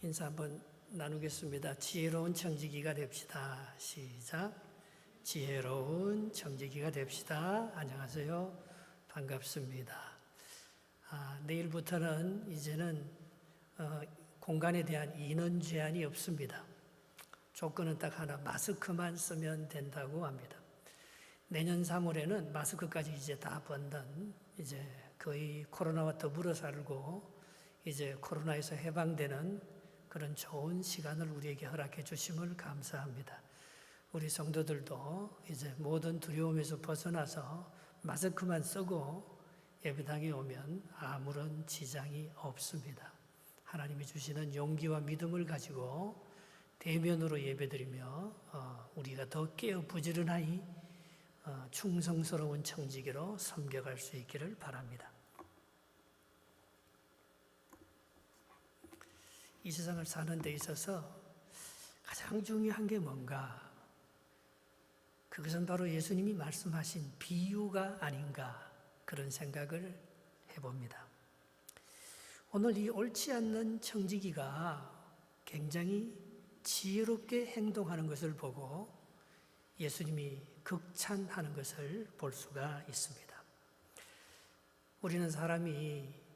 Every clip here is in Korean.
인사 한번 나누겠습니다. 지혜로운 청지기가 됩시다. 시작. 지혜로운 청지기가 됩시다. 안녕하세요. 반갑습니다. 아, 내일부터는 이제는 어, 공간에 대한 인원 제한이 없습니다. 조건은 딱 하나, 마스크만 쓰면 된다고 합니다. 내년 3월에는 마스크까지 이제 다 번든 이제 거의 코로나와 더불어 살고 이제 코로나에서 해방되는 그런 좋은 시간을 우리에게 허락해 주심을 감사합니다. 우리 성도들도 이제 모든 두려움에서 벗어나서 마스크만 쓰고 예배당에 오면 아무런 지장이 없습니다. 하나님이 주시는 용기와 믿음을 가지고 대면으로 예배드리며 어, 우리가 더 깨어 부지런하니 어, 충성스러운 청지기로 섬겨갈 수 있기를 바랍니다. 이 세상을 사는 데 있어서 가장 중요한 게 뭔가? 그것은 바로 예수님이 말씀하신 비유가 아닌가 그런 생각을 해봅니다. 오늘 이 옳지 않는 청지기가 굉장히 지혜롭게 행동하는 것을 보고 예수님이 극찬하는 것을 볼 수가 있습니다. 우리는 사람이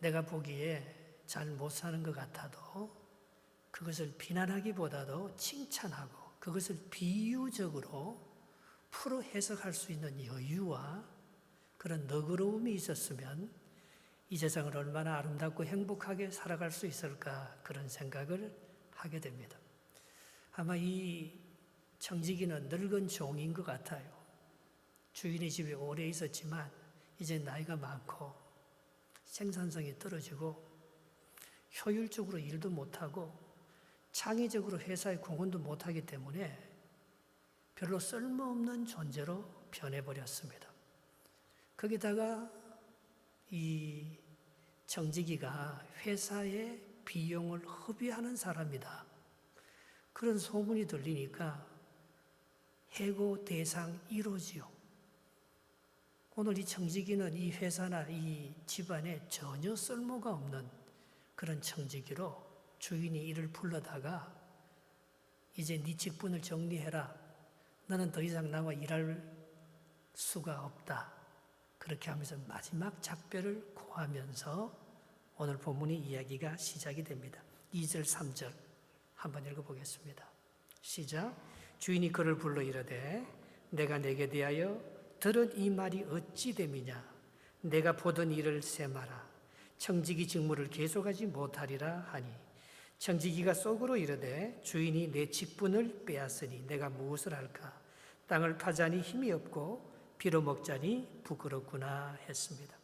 내가 보기에 잘 못 사는 것 같아도 그것을 비난하기보다도 칭찬하고 그것을 비유적으로 풀어 해석할 수 있는 여유와 그런 너그러움이 있었으면 이 세상을 얼마나 아름답고 행복하게 살아갈 수 있을까 그런 생각을 하게 됩니다. 아마 이 청지기는 늙은 종인 것 같아요. 주인의 집에 오래 있었지만 이제 나이가 많고 생산성이 떨어지고 효율적으로 일도 못하고 창의적으로 회사에 공헌도 못하기 때문에 별로 쓸모없는 존재로 변해버렸습니다. 거기다가 이 정직이가 회사의 비용을 허비하는 사람이다. 그런 소문이 들리니까 해고 대상 1호지요. 오늘 이 청지기는 이 회사나 이 집안에 전혀 쓸모가 없는 그런 청지기로 주인이 이를 불러다가 이제 네 직분을 정리해라. 나는 더 이상 나와 일할 수가 없다. 그렇게 하면서 마지막 작별을 고하면서 오늘 본문의 이야기가 시작이 됩니다. 2절, 3절 한번 읽어보겠습니다. 시작. 주인이 그를 불러 이르되 내가 내게 대하여 들은 이 말이 어찌 됨이냐 내가 보던 일을 세마라 청지기 직무를 계속하지 못하리라 하니 청지기가 속으로 이르되 주인이 내 직분을 빼앗으니 내가 무엇을 할까 땅을 파자니 힘이 없고 비로 먹자니 부끄럽구나 했습니다.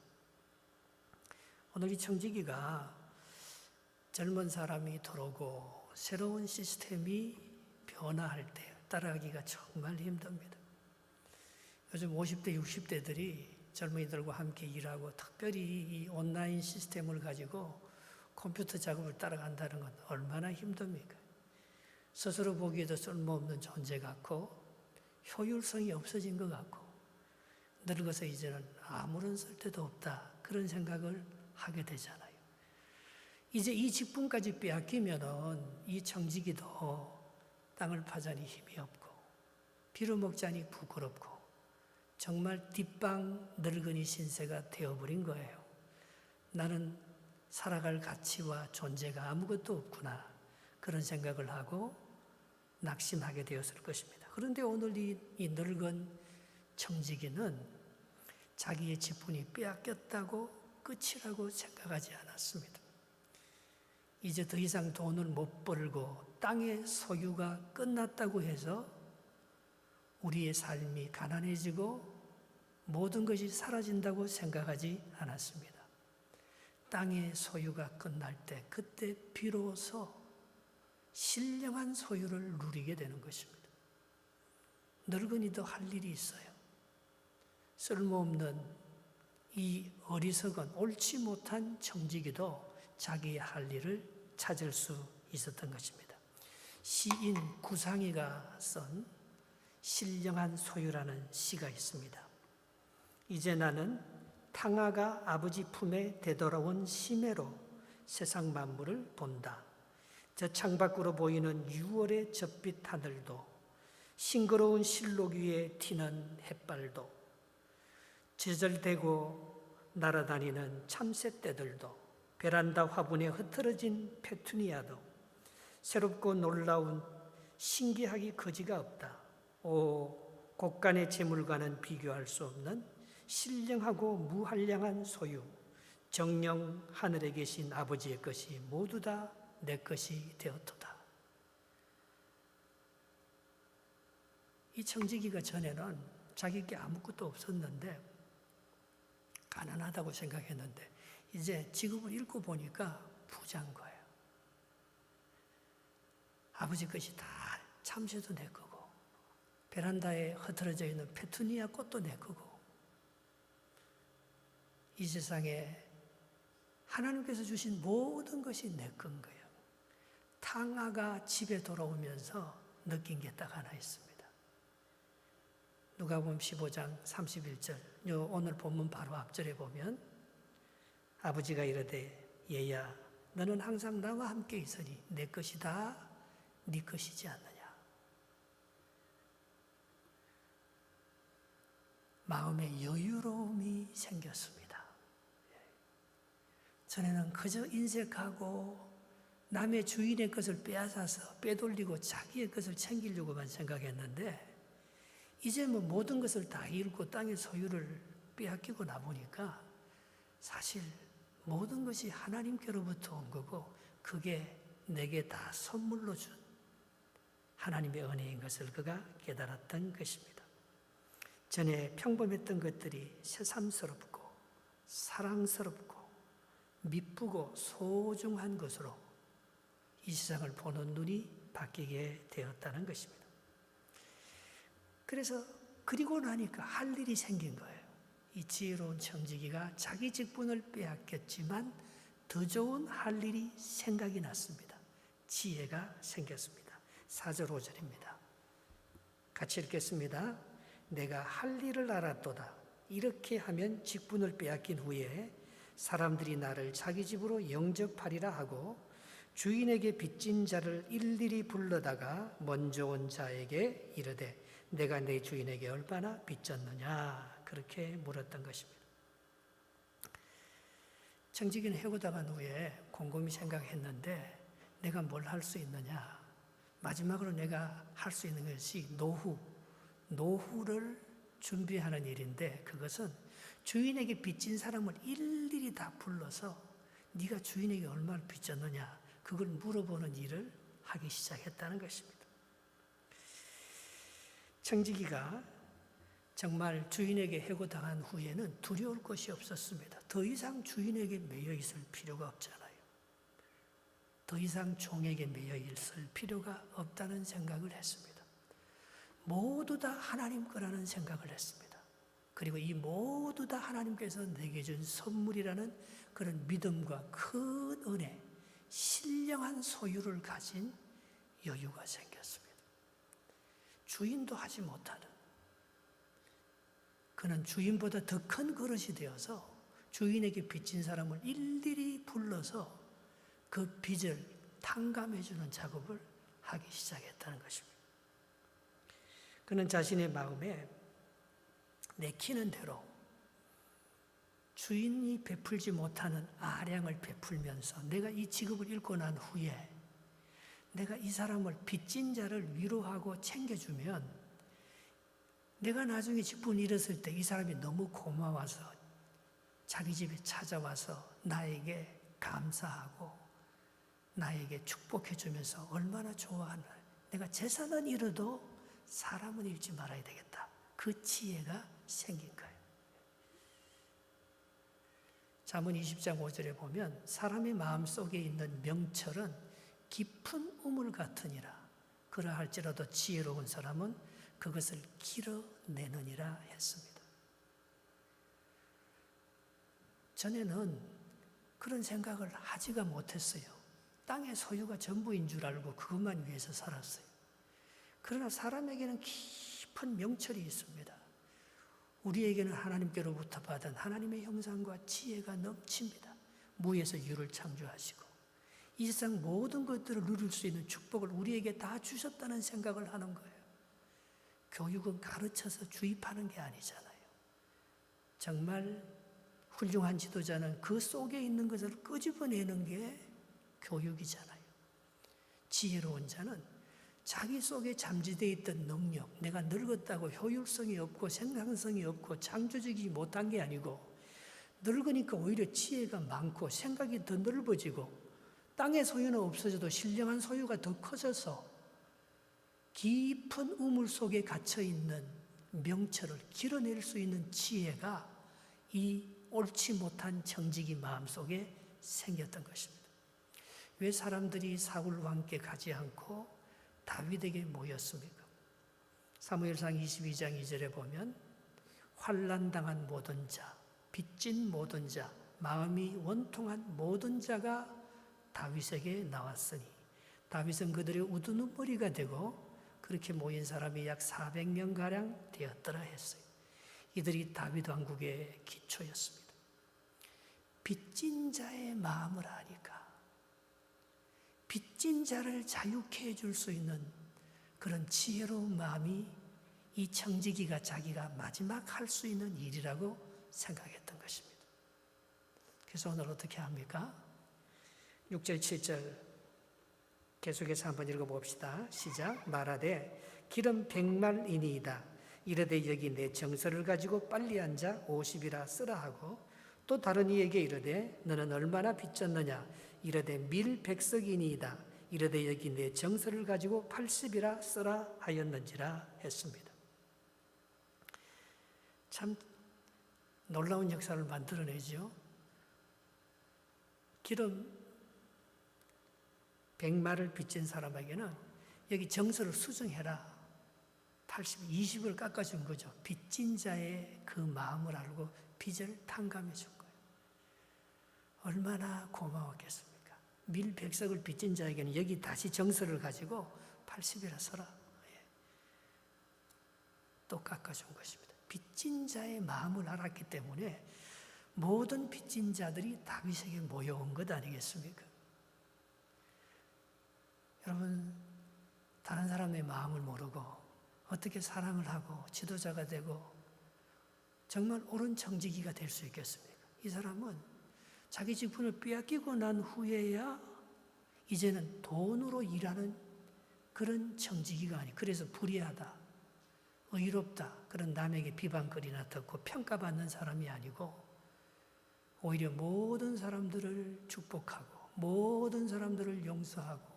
오늘 이 청지기가 젊은 사람이 들어오고 새로운 시스템이 변화할 때 따라가기가 정말 힘듭니다. 요즘 50대, 60대들이 젊은이들과 함께 일하고 특별히 이 온라인 시스템을 가지고 컴퓨터 작업을 따라간다는 건 얼마나 힘듭니까? 스스로 보기에도 쓸모없는 존재 같고 효율성이 없어진 것 같고 늙어서 이제는 아무런 쓸데도 없다 그런 생각을 하게 되잖아요. 이제 이 직분까지 빼앗기면은 이 청지기도 땅을 파자니 힘이 없고 비로 먹자니 부끄럽고 정말 뒷방 늙은이 신세가 되어버린 거예요. 나는 살아갈 가치와 존재가 아무것도 없구나 그런 생각을 하고 낙심하게 되었을 것입니다. 그런데 오늘 이, 이 늙은 청지기는 자기의 직분이 빼앗겼다고 끝이라고 생각하지 않았습니다. 이제 더 이상 돈을 못 벌고 땅의 소유가 끝났다고 해서 우리의 삶이 가난해지고 모든 것이 사라진다고 생각하지 않았습니다. 땅의 소유가 끝날 때 그때 비로소 신령한 소유를 누리게 되는 것입니다. 늙은이도 할 일이 있어요. 쓸모없는 이 어리석은 옳지 못한 청지기도 자기의 할 일을 찾을 수 있었던 것입니다. 시인 구상이가 쓴 신령한 소유라는 시가 있습니다. 이제 나는 탕아가 아버지 품에 되돌아온 심해로 세상 만물을 본다. 저 창밖으로 보이는 6월의 젖빛 하늘도 싱그러운 실록 위에 튀는 햇발도 제절되고 날아다니는 참새떼들도 베란다 화분에 흩어진 페투니아도 새롭고 놀라운 신기하기 거지가 없다. 오 곳간의 재물과는 비교할 수 없는 신령하고 무한량한 소유 정령 하늘에 계신 아버지의 것이 모두 다 내 것이 되었도다. 이 청지기가 전에는 자기께 아무것도 없었는데 가난하다고 생각했는데 이제 직업을 읽고 보니까 부자인 거예요. 아버지 것이 다 참새도 내 거고 베란다에 흐트러져 있는 페투니아 꽃도 내 거고 이 세상에 하나님께서 주신 모든 것이 내 건 거예요. 탕아가 집에 돌아오면서 느낀 게 딱 하나 있습니다. 누가복음 15장 31절. 요 오늘 본문 바로 앞절에 보면 아버지가 이르되 얘야 너는 항상 나와 함께 있으니 내 것이 다 네 것이지 않느냐. 마음에 여유로움이 생겼습니다. 전에는 그저 인색하고 남의 주인의 것을 빼앗아서 빼돌리고 자기의 것을 챙기려고만 생각했는데 이제 뭐 모든 것을 다 잃고 땅의 소유를 빼앗기고 나보니까 사실 모든 것이 하나님께로부터 온 거고 그게 내게 다 선물로 준 하나님의 은혜인 것을 그가 깨달았던 것입니다. 전에 평범했던 것들이 새삼스럽고 사랑스럽고 미쁘고 소중한 것으로 이 세상을 보는 눈이 바뀌게 되었다는 것입니다. 그래서 그리고 나니까 할 일이 생긴 거예요. 이 지혜로운 청지기가 자기 직분을 빼앗겼지만 더 좋은 할 일이 생각이 났습니다. 지혜가 생겼습니다. 4절 5절입니다. 같이 읽겠습니다. 내가 할 일을 알았도다. 이렇게 하면 직분을 빼앗긴 후에 사람들이 나를 자기 집으로 영접하리라 하고 주인에게 빚진 자를 일일이 불러다가 먼저 온 자에게 이르되 내가 내 주인에게 얼마나 빚졌느냐 그렇게 물었던 것입니다. 청지기는 해고 당한 후에 곰곰이 생각했는데 내가 뭘 할 수 있느냐 마지막으로 내가 할 수 있는 것이 노후 노후를 준비하는 일인데 그것은 주인에게 빚진 사람을 일일이 다 불러서 네가 주인에게 얼마를 빚졌느냐 그걸 물어보는 일을 하기 시작했다는 것입니다. 청지기가 정말 주인에게 해고당한 후에는 두려울 것이 없었습니다. 더 이상 주인에게 매여 있을 필요가 없잖아요. 더 이상 종에게 매여 있을 필요가 없다는 생각을 했습니다. 모두 다 하나님 거라는 생각을 했습니다. 그리고 이 모두 다 하나님께서 내게 준 선물이라는 그런 믿음과 큰 은혜, 신령한 소유를 가진 여유가 생겼습니다. 주인도 하지 못하는 그는 주인보다 더 큰 그릇이 되어서 주인에게 빚진 사람을 일일이 불러서 그 빚을 탕감해 주는 작업을 하기 시작했다는 것입니다. 그는 자신의 마음에 내키는 대로 주인이 베풀지 못하는 아량을 베풀면서 내가 이 직업을 잃고 난 후에 내가 이 사람을 빚진 자를 위로하고 챙겨주면 내가 나중에 직분 잃었을 때 이 사람이 너무 고마워서 자기 집에 찾아와서 나에게 감사하고 나에게 축복해 주면서 얼마나 좋아하나. 내가 재산은 잃어도 사람은 잃지 말아야 되겠다. 그 지혜가 생긴 거예요. 잠언 20장 5절에 보면 사람의 마음 속에 있는 명철은 깊은 우물 같으니라. 그러할지라도 지혜로운 사람은 그것을 길어내느니라 했습니다. 전에는 그런 생각을 하지가 못했어요. 땅의 소유가 전부인 줄 알고 그것만 위해서 살았어요. 그러나 사람에게는 깊은 명철이 있습니다. 우리에게는 하나님께로부터 받은 하나님의 형상과 지혜가 넘칩니다. 무에서 유를 창조하시고 이 세상 모든 것들을 누릴 수 있는 축복을 우리에게 다 주셨다는 생각을 하는 거예요. 교육은 가르쳐서 주입하는 게 아니잖아요. 정말 훌륭한 지도자는 그 속에 있는 것을 끄집어내는 게 교육이잖아요. 지혜로운 자는 자기 속에 잠재되어 있던 능력, 내가 늙었다고 효율성이 없고 생산성이 없고 창조적이지 못한 게 아니고 늙으니까 오히려 지혜가 많고 생각이 더 넓어지고 땅의 소유는 없어져도 신령한 소유가 더 커져서 깊은 우물 속에 갇혀 있는 명철을 길어낼 수 있는 지혜가 이 옳지 못한 정직이 마음속에 생겼던 것입니다. 왜 사람들이 사울과 함께 가지 않고 다윗에게 모였습니까? 사무엘상 22장 2절에 보면 환난 당한 모든 자, 빚진 모든 자, 마음이 원통한 모든 자가 다윗에게 나왔으니 다윗은 그들의 우두눈머리가 되고 그렇게 모인 사람이 약 400명 가량 되었더라 했어요. 이들이 다윗 왕국의 기초였습니다. 빚진 자의 마음을 아니까 빚진 자를 자유케 해줄 수 있는 그런 지혜로운 마음이 이 청지기가 자기가 마지막 할 수 있는 일이라고 생각했던 것입니다. 그래서 오늘 어떻게 합니까? 6절, 7절 계속해서 한번 읽어봅시다. 시작. 말하되 기름 백말이니이다. 이르되 여기 내 정서를 가지고 빨리 앉아 50이라 쓰라 하고 또 다른 이에게 이르되 너는 얼마나 빚졌느냐 이르되 밀 백석이니이다. 이르되 여기 내 정서를 가지고 80이라 쓰라 하였는지라 했습니다. 참 놀라운 역사를 만들어내죠. 기름 백마를 빚진 사람에게는 여기 정서를 수정해라. 80, 20을 깎아준 거죠. 빚진 자의 그 마음을 알고 빚을 탕감해 준 거예요. 얼마나 고마웠겠습니까? 밀 백석을 빚진 자에게는 여기 다시 정서를 가지고 80이라 서라. 예. 또 깎아준 것입니다. 빚진 자의 마음을 알았기 때문에 모든 빚진 자들이 다윗에게 모여온 것 아니겠습니까? 여러분, 다른 사람의 마음을 모르고 어떻게 사랑을 하고 지도자가 되고 정말 옳은 정직이가 될 수 있겠습니까? 이 사람은 자기 직분을 빼앗기고 난 후에야 이제는 돈으로 일하는 그런 정직이가 아니 그래서 불의하다, 의롭다, 그런 남에게 비방거리나 듣고 평가받는 사람이 아니고 오히려 모든 사람들을 축복하고 모든 사람들을 용서하고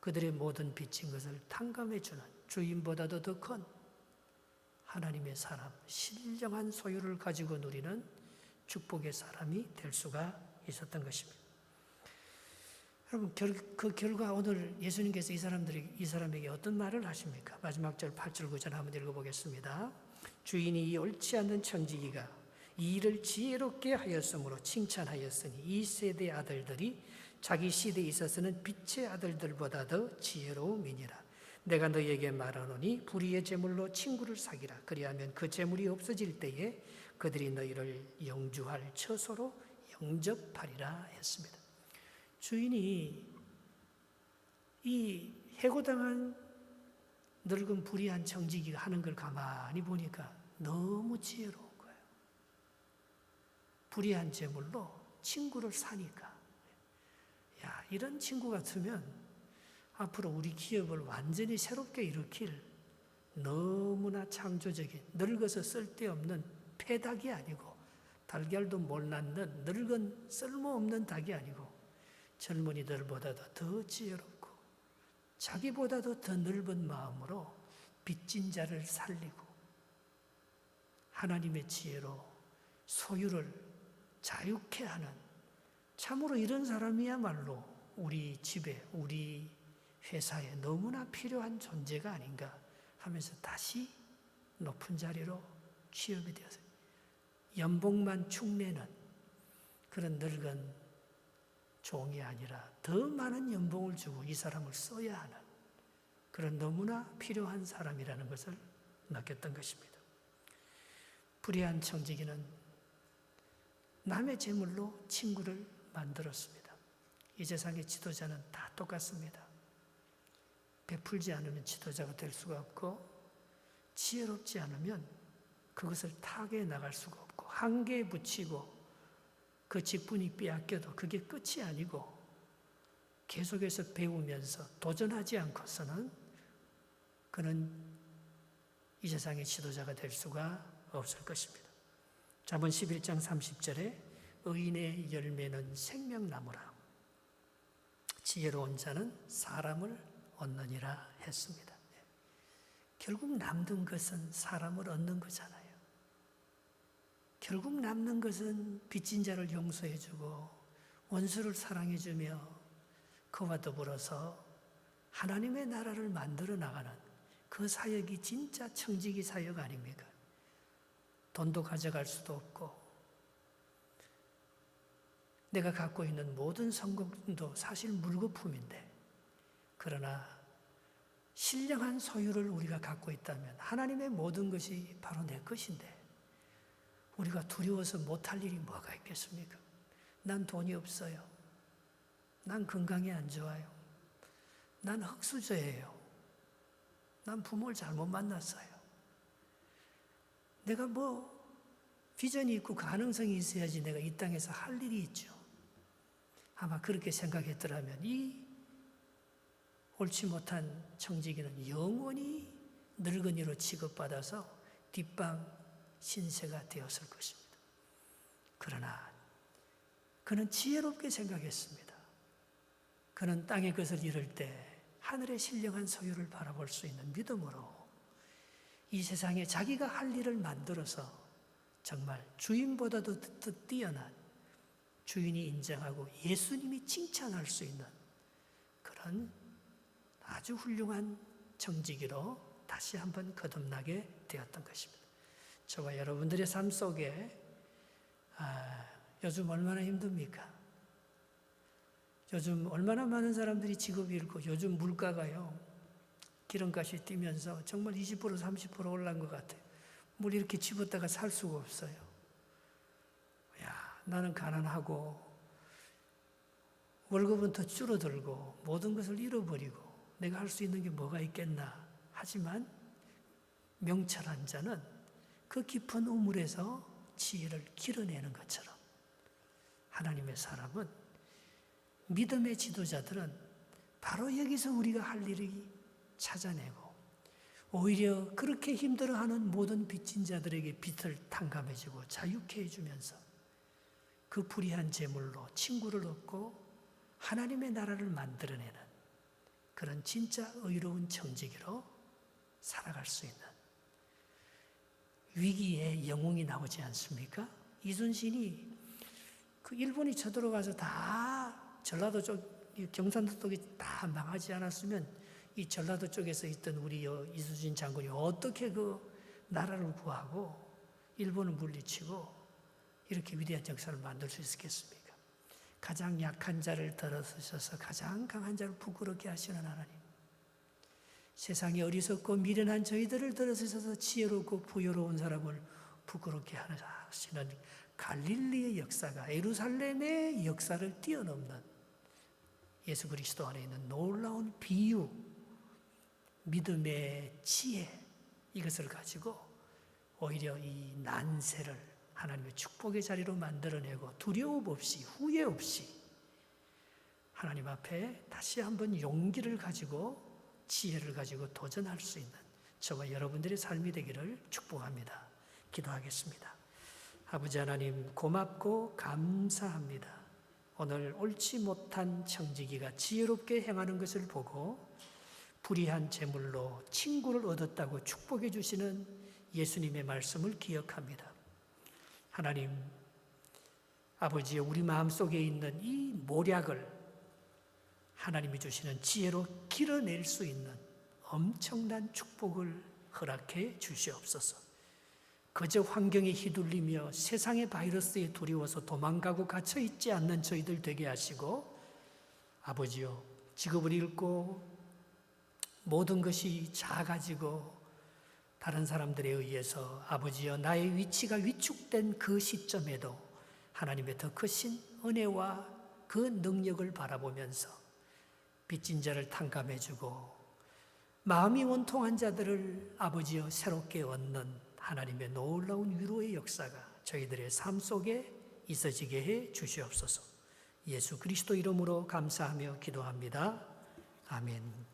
그들의 모든 빚진 것을 탕감해 주는 주인보다도 더 큰 하나님의 사람, 신령한 소유를 가지고 누리는 축복의 사람이 될 수가 있었던 것입니다. 여러분 결, 그 결과 오늘 예수님께서 이 사람들이 이 사람에게 어떤 말을 하십니까? 마지막 절 8절 9절 한번 읽어보겠습니다. 주인이 이 옳지 않는 청지기가 이 일을 지혜롭게 하였으므로 칭찬하였으니 이 세대 아들들이 자기 시대에 있어서는 빛의 아들들보다 더 지혜로움이니라. 내가 너에게 말하노니 불의의 제물로 친구를 사기라. 그리하면 그 제물이 없어질 때에 그들이 너희를 영주할 처소로 영접하리라 했습니다. 주인이 이 해고당한 늙은 불의한 청지기가 하는 걸 가만히 보니까 너무 지혜로운 거예요. 불의한 제물로 친구를 사니까. 야, 이런 친구 같으면 앞으로 우리 기업을 완전히 새롭게 일으킬 너무나 창조적인 늙어서 쓸데없는 폐닭이 아니고 달걀도 못 낳는 늙은 쓸모없는 닭이 아니고 젊은이들보다도 더 지혜롭고 자기보다도 더 넓은 마음으로 빚진 자를 살리고 하나님의 지혜로 소유를 자유케 하는 참으로 이런 사람이야말로 우리 집에 우리 회사에 너무나 필요한 존재가 아닌가 하면서 다시 높은 자리로 취업이 되었어요. 연봉만 축내는 그런 늙은 종이 아니라 더 많은 연봉을 주고 이 사람을 써야 하는 그런 너무나 필요한 사람이라는 것을 느꼈던 것입니다. 불의한 청지기는 남의 재물로 친구를 만들었습니다. 이 세상의 지도자는 다 똑같습니다. 베풀지 않으면 지도자가 될 수가 없고 지혜롭지 않으면 그것을 타개해 나갈 수가 없고 한계에 붙이고 그 직분이 빼앗겨도 그게 끝이 아니고 계속해서 배우면서 도전하지 않고서는 그는 이 세상의 지도자가 될 수가 없을 것입니다. 잠언 11장 30절에 의인의 열매는 생명나무라 지혜로운 자는 사람을 얻느니라 했습니다. 결국 남는 것은 사람을 얻는 거잖아요. 결국 남는 것은 빚진 자를 용서해주고 원수를 사랑해주며 그와 더불어서 하나님의 나라를 만들어 나가는 그 사역이 진짜 청지기 사역 아닙니까? 돈도 가져갈 수도 없고 내가 갖고 있는 모든 성공도 사실 물거품인데 그러나 신령한 소유를 우리가 갖고 있다면 하나님의 모든 것이 바로 내 것인데 우리가 두려워서 못할 일이 뭐가 있겠습니까? 난 돈이 없어요. 난 건강이 안 좋아요. 난 흙수저예요. 난 부모를 잘못 만났어요. 내가 뭐 비전이 있고 가능성이 있어야지 내가 이 땅에서 할 일이 있죠. 아마 그렇게 생각했더라면 이 옳지 못한 청지기는 영원히 늙은이로 취급받아서 뒷방 신세가 되었을 것입니다. 그러나 그는 지혜롭게 생각했습니다. 그는 땅의 것을 잃을 때 하늘의 신령한 소유를 바라볼 수 있는 믿음으로 이 세상에 자기가 할 일을 만들어서 정말 주인보다도 더 뛰어난 주인이 인정하고 예수님이 칭찬할 수 있는 그런 아주 훌륭한 정직이로 다시 한번 거듭나게 되었던 것입니다. 저와 여러분들의 삶 속에 아, 요즘 얼마나 힘듭니까? 요즘 얼마나 많은 사람들이 직업이 잃고 요즘 물가가요 기름값이 뛰면서 정말 20% 30% 올란 것 같아요. 물 이렇게 집었다가 살 수가 없어요. 야 나는 가난하고 월급은 더 줄어들고 모든 것을 잃어버리고 내가 할 수 있는 게 뭐가 있겠나 하지만 명철한 자는 그 깊은 우물에서 지혜를 길어내는 것처럼 하나님의 사람은 믿음의 지도자들은 바로 여기서 우리가 할 일이 찾아내고 오히려 그렇게 힘들어하는 모든 빚진 자들에게 빚을 탕감해주고 자유케 해주면서 그 불의한 재물로 친구를 얻고 하나님의 나라를 만들어내는 그런 진짜 의로운 정직이로 살아갈 수 있는 위기에 영웅이 나오지 않습니까? 이순신이 그 일본이 쳐들어가서 다 전라도 쪽, 경상도 쪽이 다 망하지 않았으면 이 전라도 쪽에서 있던 우리 이순신 장군이 어떻게 그 나라를 구하고 일본을 물리치고 이렇게 위대한 역사를 만들 수 있었겠습니까? 가장 약한 자를 들어서셔서 가장 강한 자를 부끄럽게 하시는 하나님. 세상에 어리석고 미련한 저희들을 들어서셔서 지혜롭고 부여로운 사람을 부끄럽게 하시는 갈릴리의 역사가 예루살렘의 역사를 뛰어넘는 예수 그리스도 안에 있는 놀라운 비유, 믿음의 지혜 이것을 가지고 오히려 이 난세를 하나님의 축복의 자리로 만들어내고 두려움 없이 후회 없이 하나님 앞에 다시 한번 용기를 가지고 지혜를 가지고 도전할 수 있는 저와 여러분들의 삶이 되기를 축복합니다. 기도하겠습니다. 아버지 하나님 고맙고 감사합니다. 오늘 옳지 못한 청지기가 지혜롭게 행하는 것을 보고 불의한 재물로 친구를 얻었다고 축복해 주시는 예수님의 말씀을 기억합니다. 하나님, 아버지 우리 마음속에 있는 이 모략을 하나님이 주시는 지혜로 길어낼 수 있는 엄청난 축복을 허락해 주시옵소서. 그저 환경에 휘둘리며 세상의 바이러스에 두려워서 도망가고 갇혀 있지 않는 저희들 되게 하시고 아버지요 직업을 잃고 모든 것이 작아지고 다른 사람들에 의해서 아버지여 나의 위치가 위축된 그 시점에도 하나님의 더 크신 은혜와 그 능력을 바라보면서 빚진 자를 탕감해주고 마음이 원통한 자들을 아버지여 새롭게 얻는 하나님의 놀라운 위로의 역사가 저희들의 삶 속에 있어지게 해 주시옵소서. 예수 그리스도 이름으로 감사하며 기도합니다. 아멘.